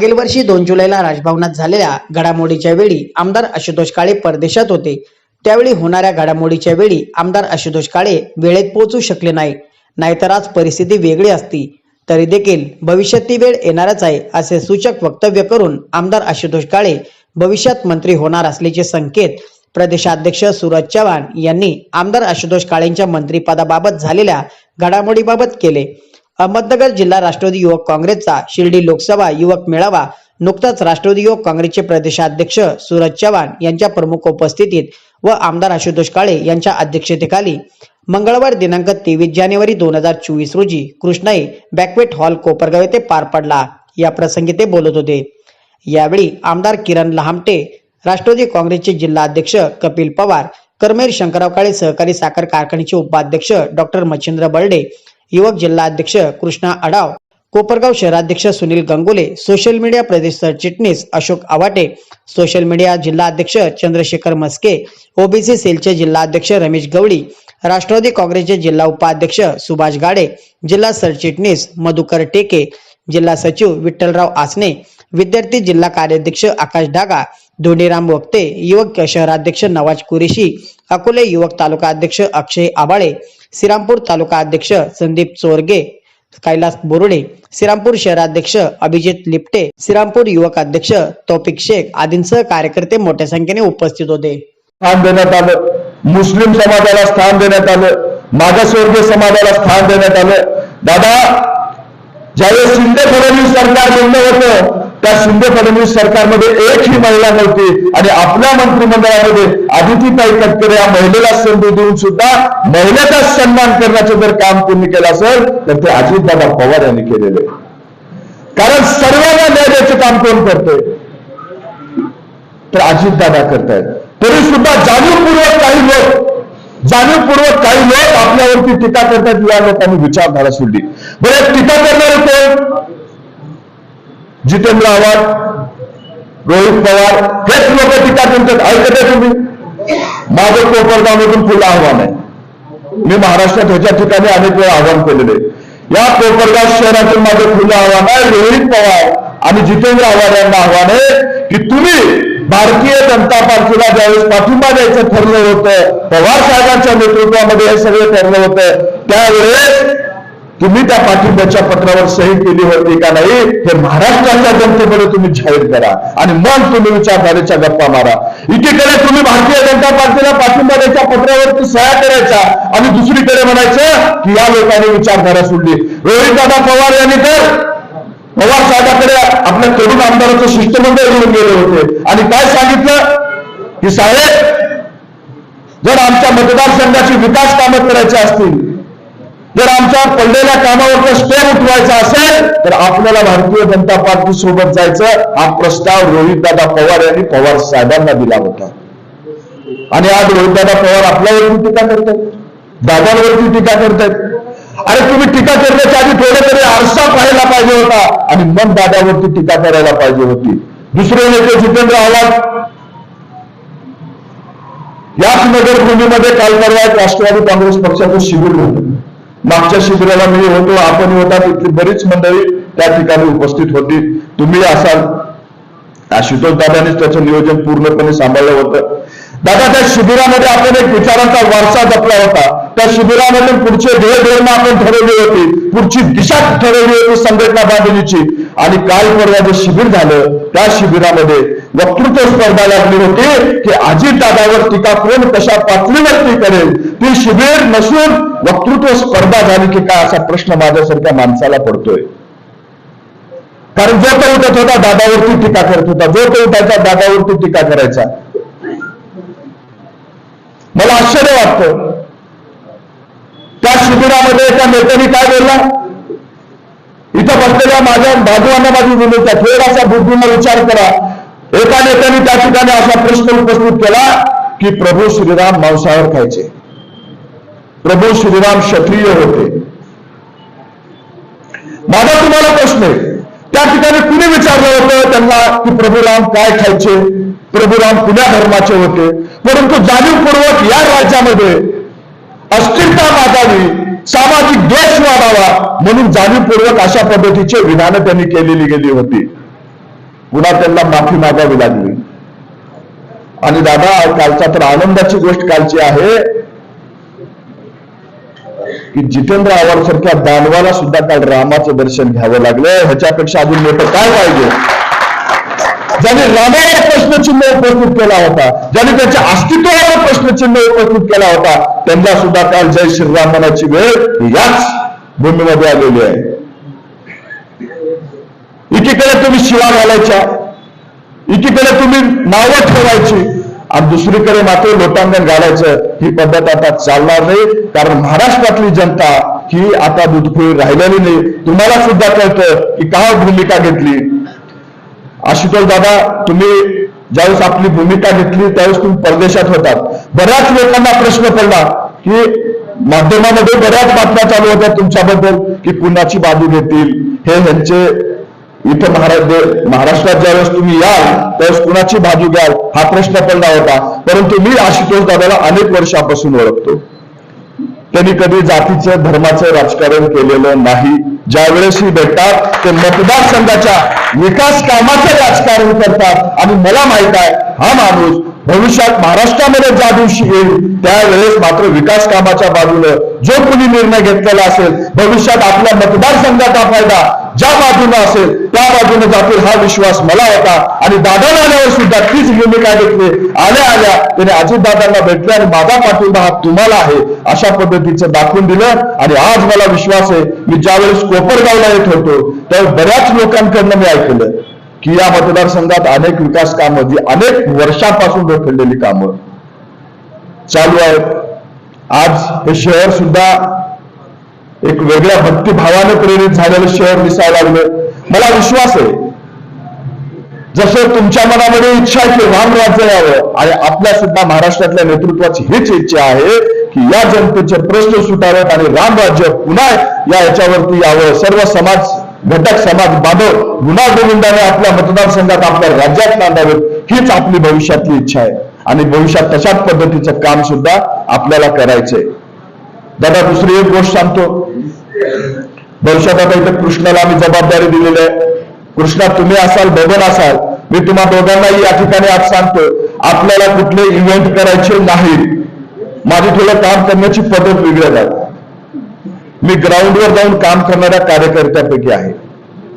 मागील वर्षी दोन जुलैला राजभवनात झालेल्या घडामोडीच्या वेळी आमदार आशुतोष काळे परदेशात होते. त्यावेळी होणाऱ्या घडामोडीच्या वेळी आमदार आशुतोष काळे वेळेत पोहोचू शकले नाही नाहीतर आज परिस्थिती वेगळी असती. तरी देखील भविष्यात ती वेळ येणारच आहे असे सूचक वक्तव्य करून आमदार आशुतोष काळे भविष्यात मंत्री होणार असल्याचे संकेत प्रदेशाध्यक्ष सूरज चव्हाण यांनी आमदार आशुतोष काळेंच्या मंत्रिपदाबाबत झालेल्या घडामोडीबाबत केले. अहमदनगर जिल्हा राष्ट्रवादी युवक काँग्रेसचा शिर्डी लोकसभा युवक मेळावा नुकताच राष्ट्रवादी युवक काँग्रेसचे प्रदेशाध्यक्ष सूरज चव्हाण यांच्या प्रमुख उपस्थितीत व आमदार आशुतोष काळे यांच्या अध्यक्षतेखाली मंगळवार दिनांक तेवीस जानेवारी दोन हजार चोवीस रोजी कृष्णाई बॅकवेट हॉल कोपरगाव येथे पार पडला. या प्रसंगी ते बोलत होते. यावेळी आमदार किरण लहामटे राष्ट्रवादी काँग्रेसचे जिल्हा अध्यक्ष कपिल पवार करमेर शंकरराव काळे सहकारी साखर कारखान्याचे उपाध्यक्ष डॉक्टर मच्छिंद्र बर्डे युवक जिल्हाध्यक्ष कृष्णा अडाव कोपरगाव शहराध्यक्ष सुनील गंगुले सोशल मीडिया प्रदेश सरचिटणीस अशोक आवाटे सोशल मीडिया जिल्हाध्यक्ष चंद्रशेखर मस्के ओबीसी सेलचे जिल्हाध्यक्ष रमेश गवळी राष्ट्रवादी काँग्रेसचे जिल्हा उपाध्यक्ष सुभाष गाडे जिल्हा सरचिटणीस मधुकर टेके जिल्हा सचिव विठ्ठलराव आसने विद्यार्थी जिल्हा कार्याध्यक्ष आकाश डागा धोनीराम वक्ते युवक शहराध्यक्ष नवाज कुरेशी अकोले युवक तालुका अध्यक्ष अक्षय आबाळे श्रीरामपूर तालुका अध्यक्ष संदीप चोरगे कैलास बोरुडे श्रीरामपूर शहराध्यक्ष अभिजित लिपटे श्रीरामपूर युवक अध्यक्ष तौफिक शेख आदींसह कार्यकर्ते मोठ्या संख्येने उपस्थित होते. स्थान देण्यात आलं. मुस्लिम समाजाला स्थान देण्यात आलं. मागासवर्गीय समाजाला स्थान देण्यात आलं. दादा ज्यावेळेस शिंदे फडणवीस सरकार बंद होतं त्या शिंदे फडणवीस सरकारमध्ये एकही महिला नव्हती. आणि आपल्या मंत्रिमंडळामध्ये आदितीताई तटकरे या महिलेला संधी देऊन सुद्धा महिलेचा सन्मान करण्याचं जर काम कोणी केलं असेल तर ते अजितदादा पवार यांनी केलेले कारण सर्वांना न्याय द्यायचं काम कोण करतोय? तर अजितदादा करतायत. तरी सुद्धा जाणीवपूर्वक काही लोक जाणीवपूर्वक काही लोक आपल्यावरती टीका करतात या लोकांनी विचारधारा सोडली. बरं टीका करणारे कोण? जितेंद्र आव्हाड रोहित पवार हेच लोक टीका करतात ऐकत आहे तुम्ही? माझं कोपरगावमधून पुढलं आव्हान आहे. मी महाराष्ट्रात ह्याच्या ठिकाणी अनेक वेळा आव्हान केलेले या कोपरगाव शहरातून माझं खुलं आव्हान आहे रोहित पवार आणि जितेंद्र आव्हाड यांना आव्हान आहे की तुम्ही भारतीय जनता पार्टीला ज्यावेळेस पाठिंबा द्यायचं ठरलं होतं पवार साहेबांच्या नेतृत्वामध्ये हे सगळं ठरलं होतं त्यावेळेस तुम्ही त्या पाठिंब्याच्या पत्रावर सही केली होती का नाही हे महाराष्ट्राच्या जनतेकडे तुम्ही जाहीर करा आणि मग तुम्ही विचारधारेच्या गप्पा मारा. एकीकडे तुम्ही भारतीय जनता पार्टीला पाठिंबा द्यायच्या पत्रावरती सह्या करायच्या आणि दुसरीकडे म्हणायचं की या लोकांनी विचारधारा सोडली. रोहितदादा पवार यांनी तर पवार साहेबाकडे आपल्या तरुण आमदाराचं शिष्टमंडळ घेऊन गेले होते. आणि काय सांगितलं? की साहेब जर आमच्या मतदारसंघाची विकास कामं करायची असतील जर आमच्या पडलेल्या कामावरचा स्टे उठवायचा असेल तर आपल्याला भारतीय जनता पार्टी सोबत जायचं. हा प्रस्ताव रोहितदादा पवार यांनी पवार साहेबांना दिला होता. आणि आज रोहितदादा पवार आपल्यावरती टीका करतात दादांवरती टीका करतायत. अरे तुम्ही टीका करण्याच्या आधी थोडं तरी आरसा पाहायला पाहिजे होता आणि मग दादावरती टीका करायला पाहिजे होती. दुसरे नेते जितेंद्र आव्हाड. याच नगरभूमीमध्ये काल परवा राष्ट्रवादी काँग्रेस पक्षाचं शिबिर होतं. मागच्या शिबिराला मी होतो आपण होता तिथली बरीच मंडळी त्या ठिकाणी उपस्थित होती. तुम्ही असाल. आशुतोष दादानेच त्याचं नियोजन पूर्णपणे सांभाळलं होतं. दादा त्या शिबिरामध्ये आपण एक विचारांचा वारसा जपला होता. त्या शिबिरामध्ये पुढचे ध्येय धोरण आपण ठरवली होती. पुढची दिशा ठरवली होती संघटना बांधणीची. आणि काल परवा जे शिबिर झालं त्या शिबिरामध्ये वक्तृत्व स्पर्धा लागली होती की अजित दादावर टीका कोण कशा पातळीवरती करेल. ती शिबिर नसून वक्तृत्व स्पर्धा झाली की काय असा प्रश्न माझ्यासारख्या माणसाला पडतोय. कारण जो तो उठत होता दादावरती टीका करत होता. जो तो उठायचा दादावरती टीका करायचा. आश्चर्य वाटतं. त्या शिबिरामध्ये एका नेत्याने काय बोलला? इथं बसलेल्या माझ्या बाजूवांना माझी विनंती थोडासा बुद्धीने विचार करा. एका नेत्याने त्या ठिकाणी असा प्रश्न उपस्थित केला की प्रभू श्रीराम मांसावर खायचे. प्रभू श्रीराम क्षत्रिय होते. माझा तुम्हाला प्रश्न आहे. त्या ठिकाणी कुणी विचारलं होतं त्यांना की प्रभू राम काय खायचे? प्रभुराम कुण्या धर्माचे होते. परंतु जाणीवपूर्वक या राज्यामध्ये अस्थिरता वाढावी सामाजिक द्वेष वाढावा म्हणून जाणीवपूर्वक अशा पद्धतीचे विधानं त्यांनी केलेली गेली होती. पुन्हा त्यांना माफी मागावी लागली. आणि दादा कालचा तर आनंदाची गोष्ट कालची आहे की जितेंद्र आव्हाड सारख्या दानवाला सुद्धा काल रामाचं दर्शन घ्यावं लागलं. ह्याच्यापेक्षा अजून मोठं काय पाहिजे? ज्याने रामायण प्रश्नचिन्ह उपस्थित केला होता ज्याने त्याच्या अस्तित्वावर प्रश्नचिन्ह उपस्थित केला होता त्यांना सुद्धा काल जय श्रीराम वेळ याच भूमीमध्ये आलेली आहे. एकीकडे तुम्ही शिवा घालायच्या एकीकडे तुम्ही नावं ठेवायची आणि दुसरीकडे मात्र लोटांगण घालायचं ही पद्धत आता चालणार नाही कारण महाराष्ट्रातली जनता ही आता दुधपुळी राहिलेली नाही. तुम्हाला सुद्धा कळतं की का भूमिका घेतली? आशुतोष दादा तुम्ही ज्यावेळेस आपली भूमिका घेतली त्यावेळेस तुम्ही परदेशात होतात. बऱ्याच लोकांना प्रश्न पडला की माध्यमामध्ये बऱ्याच बातम्या चालू होत्या तुमच्याबद्दल की पुण्याची बाजू घेतील? हे ह्यांचे इथं महाराज महाराष्ट्रात ज्यावेळेस तुम्ही याल त्यावेळेस कुणाची बाजू घ्याल हा प्रश्न पडला होता. परंतु मी आशुतोष दादाला अनेक वर्षापासून ओळखतो. त्यांनी कधी जातीचं धर्माचं राजकारण केलेलं नाही. ज्यावेळेस ही भेटतात ते मतदारसंघाच्या विकास कामाचं राजकारण करतात. आणि मला माहीत आहे हा माणूस भविष्यात महाराष्ट्रामध्ये ज्या दिवशी येईल त्यावेळेस मात्र विकास कामाच्या बाजूने जो कोणी निर्णय घेतलेला असेल भविष्यात आपल्या मतदारसंघाचा फायदा ज्या बाजूने असेल त्या बाजूने जातील हा विश्वास मला होता. आणि दादाला आल्यावर सुद्धा तीच भूमिका घेतली. आल्या आल्या त्याने अजितदादांना भेटले आणि माझा पाठिंबा हा तुम्हाला आहे अशा पद्धतीचं दाखवून दिलं. आणि आज मला विश्वास आहे मी ज्यावेळेस कोपरगावला येत होतो त्यावेळेस बऱ्याच लोकांकडनं मी ऐकलं की या मतदारसंघात अनेक विकास कामं जी अनेक वर्षापासून रखडलेली कामं चालू आहेत. आज हे शहर सुद्धा एक वेगळ्या भक्तिभावाने प्रेरित झालेलं शहर दिसायला लागलं. मला विश्वास आहे. जसं तुमच्या मनामध्ये इच्छा आहे की राम राज्य यावं आणि आपल्या सुद्धा महाराष्ट्रातल्या नेतृत्वाची हीच इच्छा आहे की या जनतेचे प्रश्न सुटावेत आणि राम राज्य पुन्हा या याच्यावरती यावं. सर्व समाज घटक समाज बांधव गुन्हा गोविंदाने आपल्या मतदारसंघात आपल्या राज्यात नांदावेत हीच आपली भविष्यातली इच्छा आहे. आणि भविष्यात तशाच पद्धतीचं काम सुद्धा आपल्याला करायचंय. दादा दुसरी एक गोष्ट सांगतो. भविष्यात आता इथं कृष्णाला आम्ही जबाबदारी दिलेली आहे. कृष्णा तुम्ही असाल बबन असाल. मी तुम्हा दोघांनाही या ठिकाणी आज सांगतो आपल्याला कुठले इव्हेंट करायचे नाही माझी थोडं काम करण्याची पद्धत वेगळ्या आहे. मी ग्राउंडवर जाऊन काम करणाऱ्या कार्यकर्त्यापैकी आहे.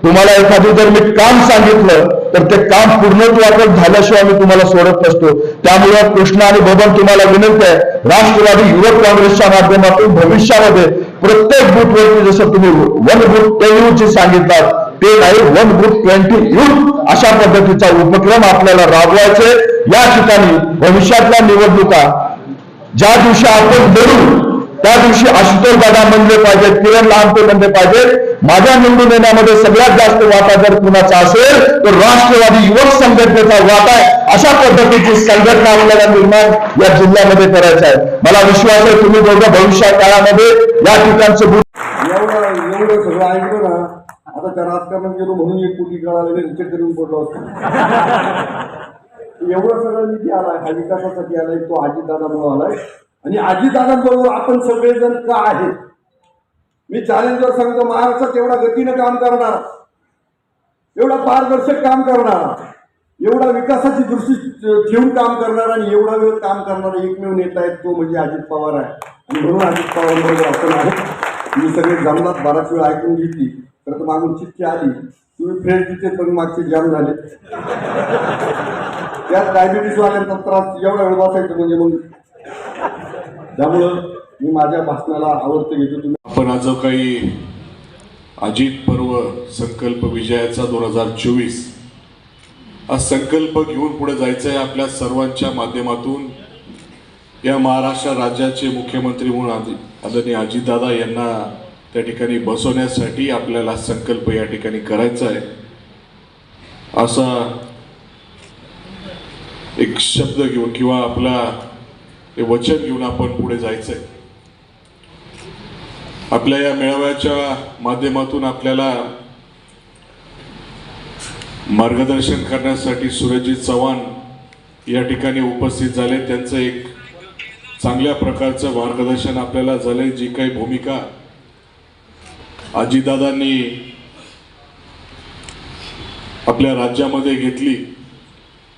तुम्हाला एखादं जर मी काम सांगितलं तर ते काम पूर्णत्वाकडे झाल्याशिवाय मी तुम्हाला सोडत नसतो. त्यामुळे कृष्णा आणि बबन तुम्हाला विनंती आहे राष्ट्रवादी युवक काँग्रेसच्या माध्यमातून भविष्यामध्ये प्रत्येक बूथवरती जसं तुम्ही वन ग्रुप टेन चे सांगितलं ते नाही वन ग्रुप ट्वेंटी युथ अशा पद्धतीचा उपक्रम आपल्याला राबवायचे. या ठिकाणी भविष्यातल्या निवडणुका ज्या दिवशी आपण लढू त्या दिवशी आशुतोष दादा म्हणले पाहिजेत किरण लहानते म्हणले पाहिजेत माझ्या निवडून येण्यामध्ये सगळ्यात जास्त वाटा जर कुणाचा असेल तर राष्ट्रवादी युवक संघटनेचा वाटा आहे. अशा पद्धतीची संघटना आपल्याला निर्माण या जिल्ह्यामध्ये करायचं आहे. मला विश्वास आहे तुम्ही दोघं भविष्या काळामध्ये या ठिकाणचं एवढं एवढं सगळं ऐकलं ना आता त्या राजकारणात गेलो म्हणून एक कोटी कळाला रिचेक करून पडलो असतो. एवढं सगळं निधी आलाय हा विकासासाठी आलाय तो अजितदादामुळे आलाय. आणि आजीदादांबरोबर आपण सगळेजण का आहेत? मी चॅलेंजवर सांगतो महाराष्ट्रात एवढा गतीनं काम करणार एवढा पारदर्शक काम करणार एवढा विकासाची दृष्टी ठेवून काम करणार आणि एवढा वेळ काम करणारा एकमेव नेता आहे तो म्हणजे अजित पवार आहे. आणि म्हणून अजित पवार आपण आहे मी सगळे जमलात बराच वेळ ऐकून घेतली. तर तर मागून चिठ्ठी आली. तुम्ही फ्रेंड तिथे पण मागचे जाम झाले. त्यात डायबिटीस वाल्यांचा त्रास एवढा वेळ बसायचं म्हणजे मग त्यामुळं मी माझ्या भाषणाला आवडतं घेतो. तुम्ही आपण आज जो काही अजित पर्व संकल्प विजयाचा दोन हजार चोवीस. हा संकल्प घेऊन पुढे जायचं आहे आपल्या सर्वांच्या माध्यमातून. या महाराष्ट्र राज्याचे मुख्यमंत्री म्हणून आदरणीय अजितदादा यांना त्या ठिकाणी बसवण्यासाठी आपल्याला संकल्प या ठिकाणी करायचा आहे असा एक शब्द घेऊन किंवा आपला हे वचन घेऊन आपण पुढे जायचंय. आपल्या या मेळाव्याच्या माध्यमातून आपल्याला मार्गदर्शन करण्यासाठी सुरजित चव्हाण या ठिकाणी उपस्थित झाले. त्यांचं एक चांगल्या प्रकारचं मार्गदर्शन आपल्याला झालंय. जी काही भूमिका आजीदादांनी आपल्या राज्यामध्ये घेतली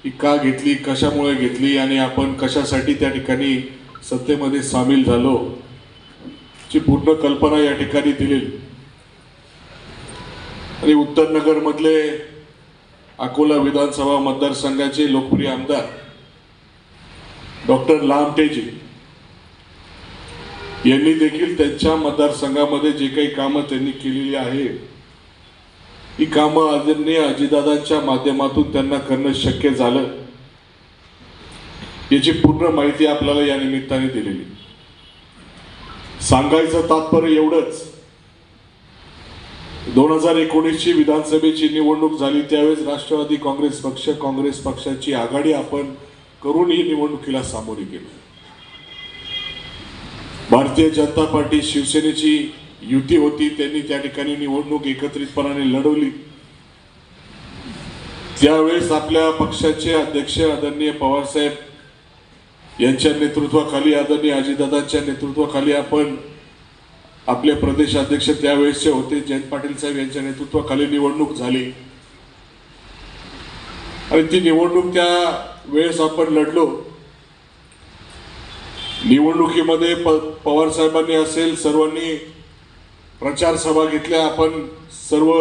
ती का घेतली कशामुळे घेतली आणि आपण कशासाठी त्या ठिकाणी सत्तेमध्ये सामील झालो ची पूर्ण कल्पना या ठिकाणी दिलेली. आणि उत्तर नगरमधले अकोला विधानसभा मतदारसंघाचे लोकप्रिय आमदार डॉक्टर लामटेजी यांनी देखील त्यांच्या मतदारसंघामध्ये जे काही कामं त्यांनी केलेली आहे ही कामं आदरणीय अजितदादांच्या माध्यमातून त्यांना करणं शक्य झालं. याची पूर्ण माहिती आपल्याला या निमित्ताने दिलेली. सांगायचं तात्पर्य एवढंच. दोन हजार एकोणीसची विधानसभेची निवडणूक झाली त्यावेळेस राष्ट्रवादी काँग्रेस पक्ष काँग्रेस पक्षाची आघाडी आपण करून ही निवडणुकीला सामोरी गेलो. भारतीय जनता पार्टी शिवसेनेची युती होती त्यांनी त्या ठिकाणी निवडणूक एकत्रितपणाने लढवली. त्यावेळेस आपल्या पक्षाचे अध्यक्ष आदरणीय पवारसाहेब यांच्या नेतृत्वाखाली आदरणीय अजितदादांच्या नेतृत्वाखाली आपण आपले प्रदेश अध्यक्ष त्यावेळेसचे होते जयंत पाटील साहेब यांच्या नेतृत्वाखाली निवडणूक झाली. आणि ती निवडणूक त्या वेळेस आपण लढलो. निवडणुकीमध्ये प पवार साहेबांनी असेल सर्वांनी प्रचार सभा घेतल्या आपण सर्व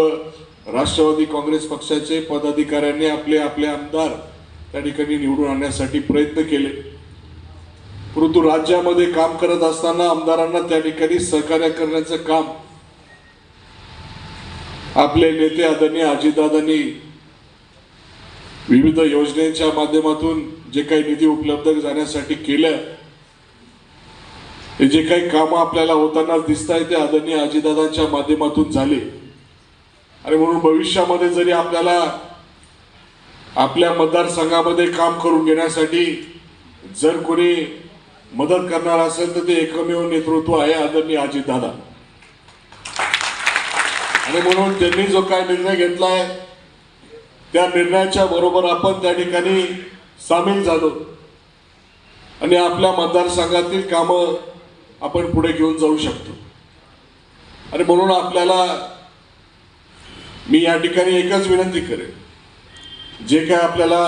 राष्ट्रवादी काँग्रेस पक्षाचे पदाधिकाऱ्यांनी आपले आपले आमदार त्या ठिकाणी निवडून आणण्यासाठी प्रयत्न केले. परंतु राज्यामध्ये काम करत असताना आमदारांना त्या ठिकाणी सहकार्य करण्याचं काम आपले नेते आदरणीय अजितदादांनी विविध योजनेच्या माध्यमातून जे काही निधी उपलब्ध जाण्यासाठी केलं हे जे काही कामं आपल्याला होताना दिसत आहे ते आदरणीय अजितदादांच्या माध्यमातून झाले. आणि म्हणून भविष्यामध्ये जरी आपल्याला आपल्या मतदारसंघामध्ये काम करून घेण्यासाठी जर कोणी मदत करणार असेल तर ते एकमेव नेतृत्व आहे आदरणीय अजितदादा आणि म्हणून त्यांनी जो काय निर्णय घेतलाय त्या निर्णयाच्या बरोबर आपण त्या ठिकाणी सामील झालो. आणि आपल्या मतदारसंघातील कामं आपण पुढे घेऊन जाऊ शकतो. आणि म्हणून आपल्याला मी या ठिकाणी एकच विनंती करेन. जे काय आपल्याला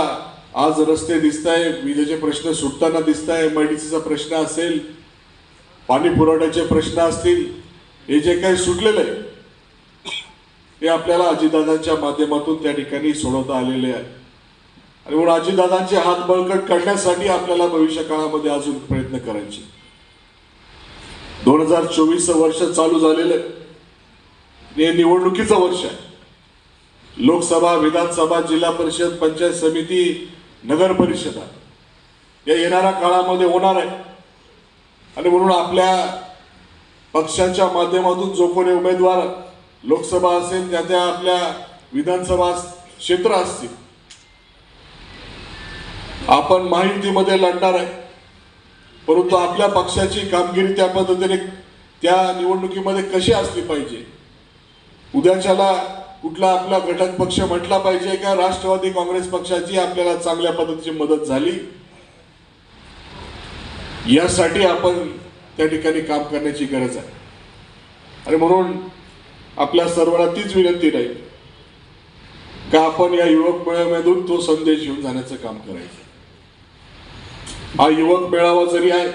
आज रस्ते दिसत आहे विजेचे प्रश्न सुटताना दिसत आहे एमआयडीसीचा प्रश्न असेल पाणी पुरवठ्याचे प्रश्न असतील हे जे काही सुटलेलं आहे हे आपल्याला अजितदादांच्या माध्यमातून त्या ठिकाणी सोडवता आलेले आहे. आणि म्हणून अजितदादांचे हात बळकट करण्यासाठी आपल्याला भविष्य काळामध्ये अजून प्रयत्न करायचे. दोन हजार चोवीस वर्ष चालू झालेलं आहे. हे निवडणुकीचं वर्ष आहे. लोकसभा विधानसभा जिल्हा परिषद पंचायत समिती नगर परिषदा या येणाऱ्या काळामध्ये होणार आहे. आणि म्हणून आपल्या पक्षाच्या माध्यमातून जो कोणी उमेदवार लोकसभा असेल त्या त्या आपल्या विधानसभा क्षेत्र असतील. आपण माहितीमध्ये लढणार आहे. परंतु आपल्या पक्षाची कामगिरी त्या पद्धतीने त्या निवडणुकीमध्ये कशी असली पाहिजे? उद्याच्याला कुठला आपला घटक पक्ष म्हटला पाहिजे का राष्ट्रवादी काँग्रेस पक्षाची आपल्याला चांगल्या पद्धतीची मदत झाली? यासाठी आपण त्या ठिकाणी काम करण्याची गरज आहे. आणि म्हणून आपल्या सर्वांना तीच विनंती राहील का आपण या युवक मेळाव्यातून तो संदेश घेऊन जाण्याचं काम करायचं? हा युवक मेळावा जरी आहे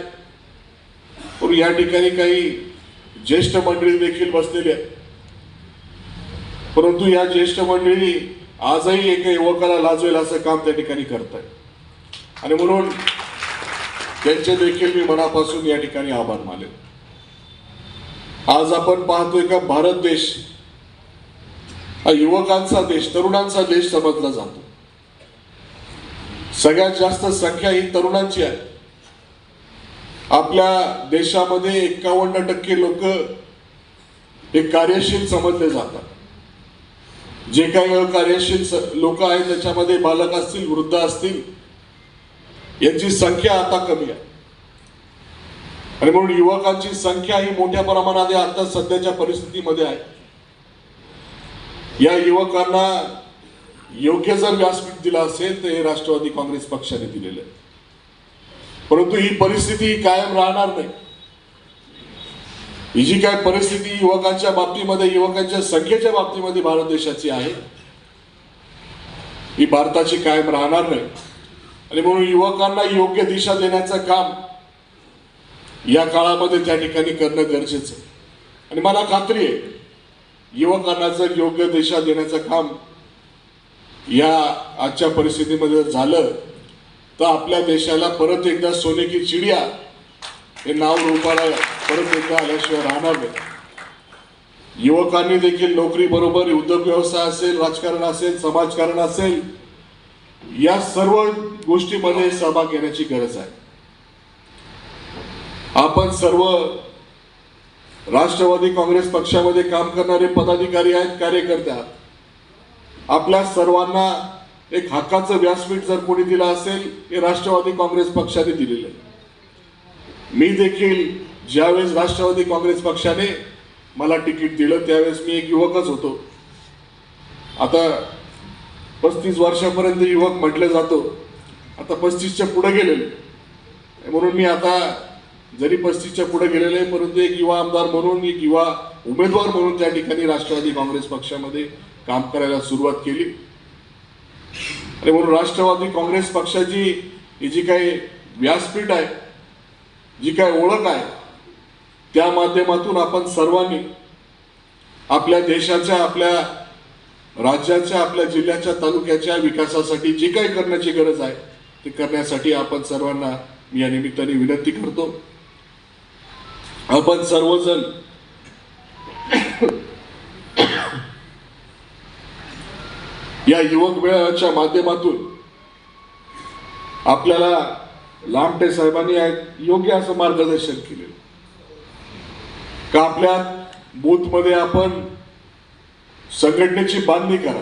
पण या ठिकाणी काही ज्येष्ठ मंडळी देखील बसलेली आहे परंतु या ज्येष्ठ मंडळी आजही एका युवकाला लाजवेल असं काम त्या ठिकाणी करत आहे आणि म्हणून त्यांचे देखील मी मनापासून या ठिकाणी आभार मानले आज आपण पाहतोय का भारत देश हा युवकांचा देश तरुणांचा देश समजला जातो. सगळ्यात जास्त संख्या ही तरुणांची आहे. आपल्या देशामध्ये एक्कावन्न टक्के लोक हे कार्यशील समजले जातात. जे काही कार्यशील लोक आहेत त्याच्यामध्ये बालक असतील वृद्ध असतील यांची संख्या आता कमी आहे. आणि म्हणून युवकांची संख्या ही मोठ्या प्रमाणात आता सध्याच्या परिस्थितीमध्ये आहे. या युवकांना योग्य जर व्यासपीठ दिलं असेल तर हे राष्ट्रवादी काँग्रेस पक्षाने दिलेलं आहे. परंतु ही परिस्थिती ही कायम राहणार नाही. ही जी काय परिस्थिती युवकांच्या बाबतीमध्ये युवकांच्या संख्येच्या बाबतीमध्ये भारत देशाची आहे ही भारताची कायम राहणार नाही. आणि म्हणून युवकांना योग्य दिशा देण्याचं काम या काळामध्ये त्या ठिकाणी करणं गरजेचं आहे. आणि मला खात्री आहे युवकांना जर योग्य दिशा देण्याचं काम या आजच्या परिस्थितीमध्ये जर झालं तर आपल्या देशाला परत एकदा सोने की चिडिया हे नाव रूपाला परत एकदा आल्याशिवाय राहणार नाही. युवकांनी देखील नोकरीबरोबर उद्योग व्यवसाय असेल राजकारण असेल समाजकारण असेल या सर्व गोष्टीमध्ये सहभाग घेण्याची गरज आहे. आपण सर्व राष्ट्रवादी काँग्रेस पक्षामध्ये काम करणारे पदाधिकारी आहेत कार्यकर्ते आहात. आपल्या सर्वांना एक हक्काचं व्यासपीठ जर कोणी दिलं असेल हे राष्ट्रवादी काँग्रेस पक्षाने दिलेलं आहे. मी देखील ज्यावेळेस राष्ट्रवादी काँग्रेस पक्षाने मला तिकीट दिलं त्यावेळेस मी एक युवकच होतो. आता पस्तीस वर्षापर्यंत युवक म्हटलं जातो. आता पस्तीसच्या पुढं गेलेले म्हणून मी आता जरी पस्तीसच्या पुढे गेलेले आहे परंतु एक युवा आमदार म्हणून एक युवा उमेदवार म्हणून त्या ठिकाणी राष्ट्रवादी काँग्रेस पक्षामध्ये काम करायला सुरुवात केली. आणि म्हणून राष्ट्रवादी काँग्रेस पक्षाची ही जी काही व्यासपीठ आहे जी काय ओळख आहे त्या माध्यमातून आपण सर्वांनी आपल्या देशाच्या आपल्या राज्याच्या आपल्या जिल्ह्याच्या तालुक्याच्या विकासासाठी जी काही करण्याची गरज आहे ते करण्यासाठी आपण सर्वांना मी या निमित्ताने विनंती करतो. आपण सर्वजण या युवक मेळाव्याच्या माध्यमातून आपल्याला लामटे साहेबांनी योग्य असं मार्गदर्शन केलेलं का आपल्या बूथमध्ये आपण संघटनेची बांधणी करा.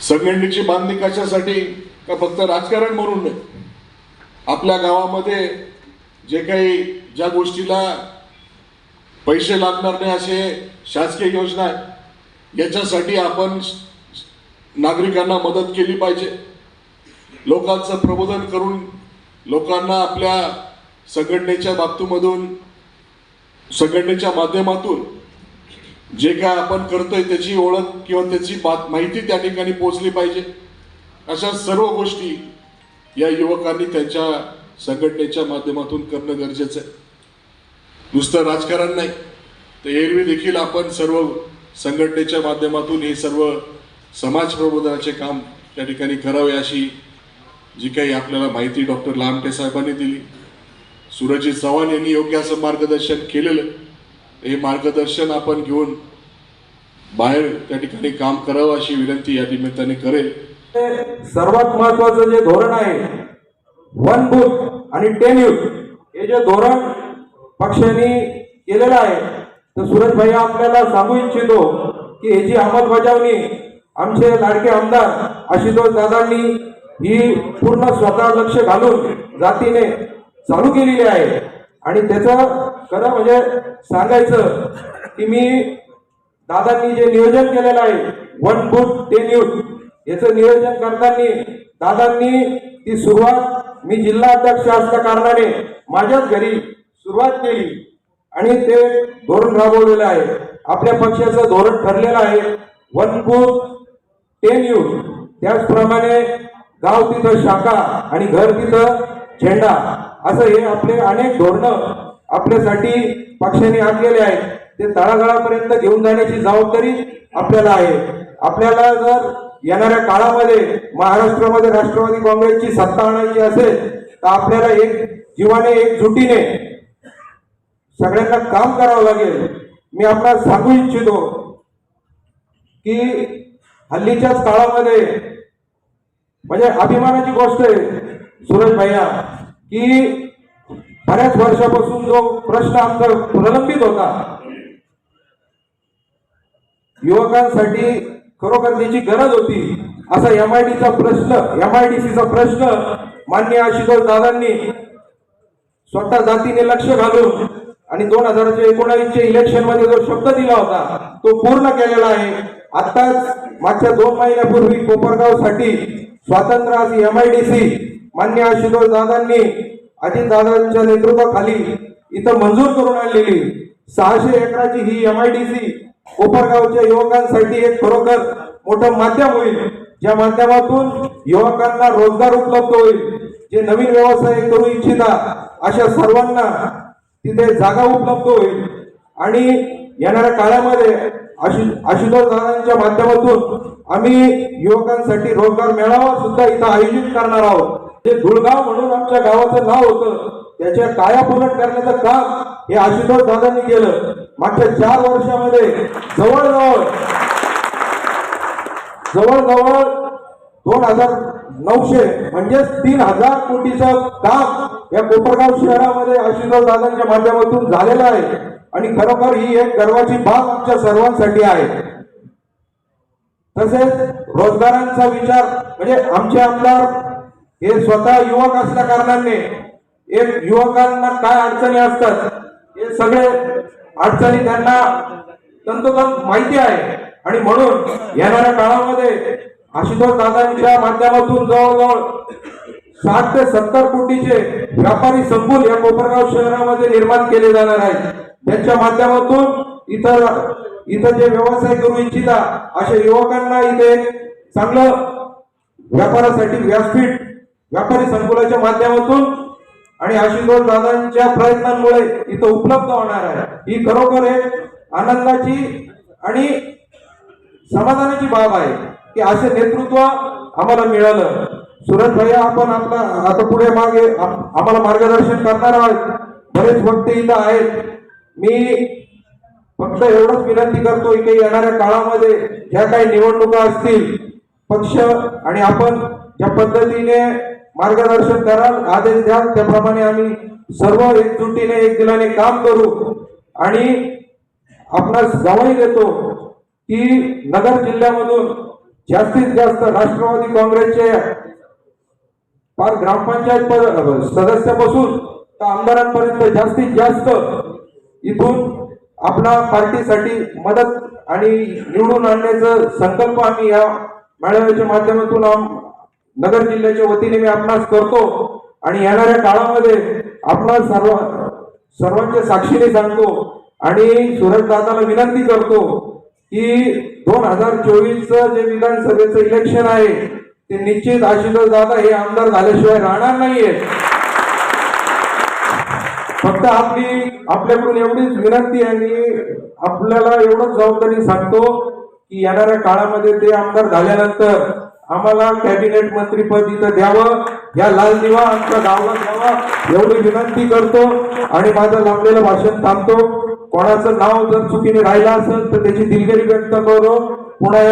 संघटनेची बांधणी कशासाठी? का फक्त राजकारण म्हणून नाही? आपल्या गावामध्ये जे काही ज्या गोष्टीला पैसे लागणार नाही असे शासकीय योजना आहेत याच्यासाठी आपण नागरिकांना मदत केली पाहिजे. लोकांचं प्रबोधन करून लोकांना आपल्या संघटनेच्या बाबतीमधून संघटनेच्या माध्यमातून जे काय आपण करतोय त्याची ओळख किंवा त्याची बात माहिती त्या ठिकाणी पोहोचली पाहिजे. अशा सर्व गोष्टी या युवकांनी त्यांच्या संघटनेच्या माध्यमातून करणं गरजेचं आहे. नुसतं राजकारण नाही तर एरवी देखील आपण सर्व संघटनेच्या माध्यमातून हे सर्व समाज प्रबोधनाचे काम त्या ठिकाणी करावे अशी जी काही आपल्याला माहिती डॉक्टर लामटे साहेबांनी दिली. सुरजित चव्हाण यांनी योग्य असं मार्गदर्शन केलेलं. हे मार्गदर्शन आपण घेऊन बाहेर त्या ठिकाणी काम करावं अशी विनंती या निमित्ताने करेल. सर्वात महत्वाचं जे धोरण आहे वन बुथ आणि टेन युथ हे जे धोरण पक्षाने केलेलं आहे तर सूरज भाई आपल्याला सांगू इच्छितो की ह्याची अंमलबजावणी आमचे लाडके आमदार आशुतोष दादांनी ही पूर्ण स्वतः लक्ष घालून जातीने चालू केलेली आहे. आणि त्याचं खरं म्हणजे सांगायचं की मी दादांनी जे नियोजन केलेलं आहे वन बुथ टेन युथ याचं नियोजन करताना दादांनी ती सुरुवात मी जिल्हा अध्यक्ष असल्या कारणाने माझ्याच घरी सुरुवात केली. आणि ते धोरण राबवलेलं आहे. आपल्या पक्षाचं धोरण ठरलेलं आहे. वन बुथ टेन युथ त्याचप्रमाणे गाव तिथं शाखा आणि घर तिथं झेंडा. असं हे आपले अनेक धोरणं आपल्यासाठी पक्षाने आणलेले आहेत. ते तळागाळापर्यंत घेऊन जाण्याची जबाबदारी आपल्याला आहे. आपल्याला जर येणाऱ्या काळामध्ये महाराष्ट्रामध्ये राष्ट्रवादी काँग्रेसची सत्ता आणायची असेल तर आपल्याला एक जीवाने एकजुटीने सगळ्यांना काम करावं लागेल. मी आपल्याला सांगू इच्छितो की हल्लीच्याच काळामध्ये म्हणजे अभिमानाची गोष्ट आहे सुरज भैया की बऱ्याच वर्षापासून जो प्रश्न आमचा प्रलंबित होता युवकांसाठी खरोखर त्याची गरज होती असा एम आय डीचा प्रश्न एम आय डी सीचा प्रश्न मान्य आशुतोष दादांनी स्वतः जातीने लक्ष घालून आणि दोन हजारच्या एकोणावीसच्या इलेक्शनमध्ये जो शब्द दिला होता तो पूर्ण केलेला आहे. आताच मागच्या दोन महिन्यापूर्वी कोपरगावसाठी स्वातंत्र्य एम आय डी सी मान्य आशुतोष दादांनी अजितदादांच्या नेतृत्वाखाली इथं मंजूर करून आणलेली. सहाशे एकराची ही एम आय डी सी कोपरगावच्या युवकांसाठी एक खरोखर मोठं माध्यम होईल. ज्या माध्यमातून युवकांना रोजगार उपलब्ध होईल. जे नवीन व्यवसाय करू इच्छिता अशा सर्वांना तिथे जागा उपलब्ध होईल. आणि येणाऱ्या काळामध्ये आशु माध्यमातून आम्ही युवकांसाठी रोजगार मेळावा सुद्धा इथं आयोजित करणार आहोत. जे धुळगाव म्हणून आमच्या गावाचं नाव होतं त्याच्या कायापूर्ण करण्याचं काम हे आशुतोष दादांनी केलं. मागच्या चार वर्षामध्ये जवळजवळ जवळजवळ दोन हजार नऊशे म्हणजेच तीन हजार कोटीचं काम या कोपरगाव शहरामध्ये आशुतोष दादांच्या माध्यमातून झालेलं आहे. आणि खरोखर ही एक गर्वाची बाब आमच्या सर्वांसाठी आहे. तसेच रोजगारांचा विचार म्हणजे आमचे आमदार हे स्वतः युवक असल्या कारणाने एक युवकांना काय अडचणी असतात हे सगळे अडचणी त्यांना तंतोतंत माहिती आहे. आणि म्हणून येणाऱ्या काळामध्ये आशुतोष दादांच्या माध्यमातून जवळजवळ साठ ते सत्तर कोटीचे व्यापारी संकुल या कोपरगाव शहरामध्ये निर्माण केले जाणार आहेत. त्यांच्या माध्यमातून इतर इथं जे व्यवसाय करू इच्छिता अशा युवकांना इथे चांगलं व्यापारासाठी व्यासपीठ व्यापारी संकुलाच्या माध्यमातून आणि आशुतोष दादांच्या प्रयत्नांमुळे इथं उपलब्ध होणार आहे. ही खरोखर एक आनंदाची आणि समाधानाची बाब आहे की असे नेतृत्व आम्हाला मिळालं. सुरज भैया आपण आपला आता पुढे मागे आम्हाला मार्गदर्शन करणार आहोत. बरेच वक्ते इथं आहेत. मी फक्त एवढंच विनंती करतो की येणाऱ्या काळामध्ये ज्या काही निवडणुका असतील पक्ष आणि आपण ज्या पद्धतीने मार्गदर्शन कराल आदेश द्याल त्याप्रमाणे आम्ही सर्व एकजुटीने एक दिलाने काम करू आणि आपणास गवाही देतो की नगर जिल्ह्यामधून जास्तीत जास्त राष्ट्रवादी काँग्रेसचे फार ग्रामपंचायत सदस्यापासून तर आमदारांपर्यंत जास्तीत जास्त इथून आपला पार्टीसाठी मदत आणि निवडून आणण्याचा संकल्प आम्ही या मेळाव्याच्या माध्यमातून नगर जिल्ह्याच्या वतीने मी आपणास करतो. आणि येणाऱ्या काळामध्ये आपण सर्व सर्वांच्या साक्षीने सांगतो आणि सुरज दादाला विनंती करतो की दोन हजार चोवीसचं जे विधानसभेचं इलेक्शन आहे ते निश्चित आशिष दादा हे आमदार झाल्याशिवाय राहणार नाहीये. फक्त आपली आपल्याकडून एवढीच विनंती आणि आपल्याला एवढंच जबाबदारी सांगतो की येणाऱ्या काळामध्ये ते आमदार झाल्यानंतर आम्हाला कॅबिनेट मंत्रीपद इथं द्यावं या लाल दिवा आमच्या गावाला द्यावा एवढी विनंती करतो आणि माझं लांबलेलं भाषण थांबतो. कोणाचं नाव जर चुकीने राहिलं असेल तर त्याची दिलगिरी व्यक्त करतो पुन्हा